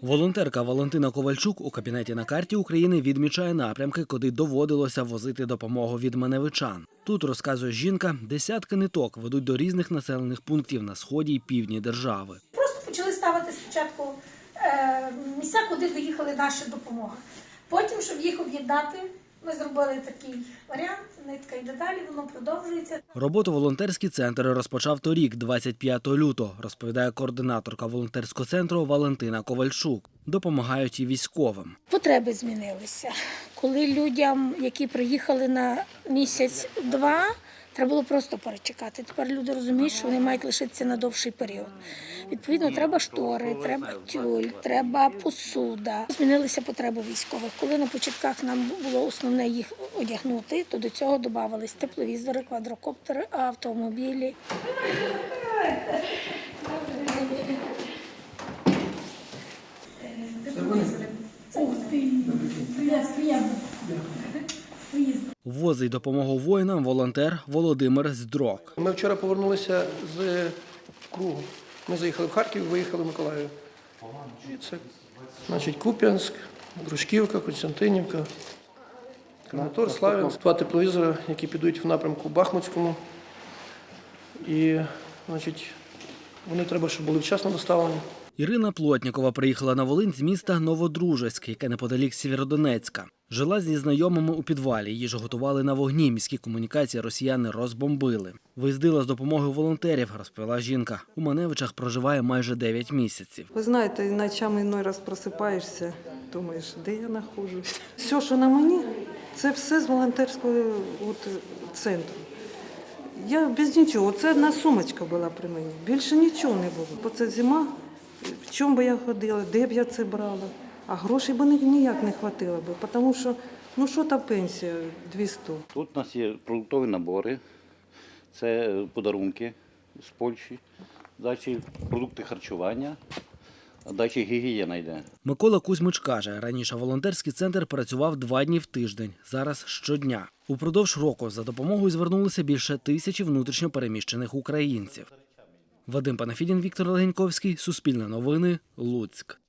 Волонтерка Валентина Ковальчук у кабінеті на карті України відмічає напрямки, куди доводилося возити допомогу від маневичан. Тут розказує жінка, десятки ниток ведуть до різних населених пунктів на сході й півдні держави. Просто почали ставити спочатку е, місця, куди доїхали наші допомоги. Потім, щоб їх об'єднати, ми зробили такий варіант, нитка йде далі, воно продовжується. Роботу волонтерський центр розпочав торік, 25 лютого, розповідає координаторка волонтерського центру Валентина Ковальчук. Допомагають і військовим. Потреби змінилися. Коли людям, які приїхали на місяць-два, треба було просто перечекати. Тепер люди розуміють, що вони мають лишитися на довший період. Відповідно, треба штори, треба тюль, треба посуда. Змінилися потреби військових. Коли на початках нам було основне їх одягнути, то до цього додавались тепловізори, квадрокоптери, автомобілі. Возить допомогу воїнам волонтер Володимир Здрок. Ми вчора повернулися з кругу. Ми заїхали в Харків, виїхали в Миколаїв. І це, значить, Куп'янськ, Дружківка, Константинівка, Краматор, Славянськ. Два тепловізора, які підуть в напрямку Бахмутському. І, значить, вони треба, щоб були вчасно доставлені. Ірина Плотнікова приїхала на Волинь з міста Новодружеськ, яке неподалік Сєвєродонецька. Жила зі знайомими у підвалі. Їжу готували на вогні. Міські комунікації росіяни розбомбили. Виїздила з допомогою волонтерів, розповіла жінка. У Маневичах проживає майже 9 місяців. Ви знаєте, ночами іной раз просипаєшся, думаєш, де я знаходжусь. Все, що на мені, це все з волонтерського от, центру. Я без нічого. Це одна сумочка була при мені. Більше нічого не було. Бо це зима, в чому би я ходила, де б я це брала. А грошей би ніяк не хватило би, тому що ну що та пенсія 200. Тут у нас є продуктові набори, це подарунки з Польщі, далі продукти харчування, а далі гігієна йде. Микола Кузьмич каже, раніше волонтерський центр працював два дні в тиждень, зараз щодня. Упродовж року за допомогою звернулося більше тисячі внутрішньо переміщених українців. Вадим Панафідін, Віктор Легеньковський, Суспільне новини, Луцьк.